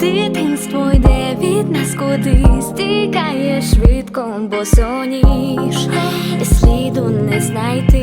Дитинство йде від нас кудись, тікає швидко, бо соніш, і сліду не знайти.